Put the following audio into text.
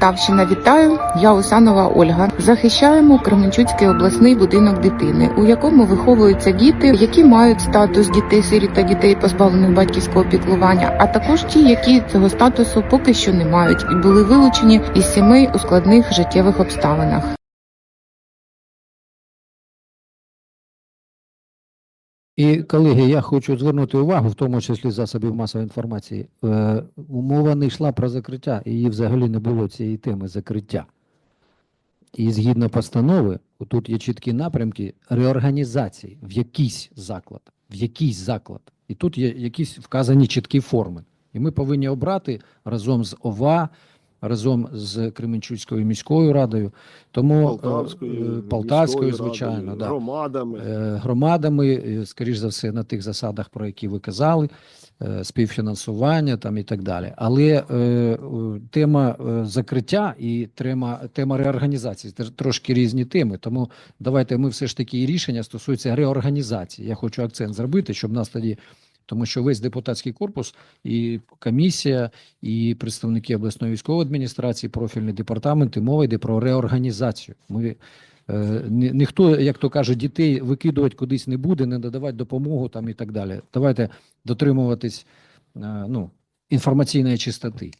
Тавщина вітаю. Я Усанова Ольга. Захищаємо Кременчуцький обласний будинок дитини, у якому виховуються діти, які мають статус дітей сиріт та дітей, позбавлених батьківського піклування, а також ті, які цього статусу поки що не мають і були вилучені із сімей у складних життєвих обставинах. І, колеги, я хочу звернути увагу, в тому числі засобів масової інформації. Е, мова не йшла про закриття, і її взагалі не було цієї теми закриття. І згідно постанови, тут є чіткі напрямки реорганізації в якийсь заклад, в якийсь заклад. І тут є якісь вказані чіткі форми. І ми повинні обрати разом з ОВА, разом з Кременчуцькою міською радою, тому е, Полтавською, е, Полтавською, звичайно, радою, да. громадами. Е, громадами, скоріш за все, на тих засадах, про які ви казали, співфінансування там і так далі. Але тема закриття і тема, тема реорганізації це трошки різні теми. Тому давайте ми все ж таки і рішення стосуються реорганізації. Я хочу акцент зробити, щоб нас тоді. Тому що весь депутатський корпус, і комісія, і представники обласної військової адміністрації, профільні департаменти, мова йде про реорганізацію. Ми Е, ні- ніхто, як то каже, дітей викидувати кудись не буде, не надавати допомогу там і так далі. Давайте дотримуватись е, ну, інформаційної чистоти.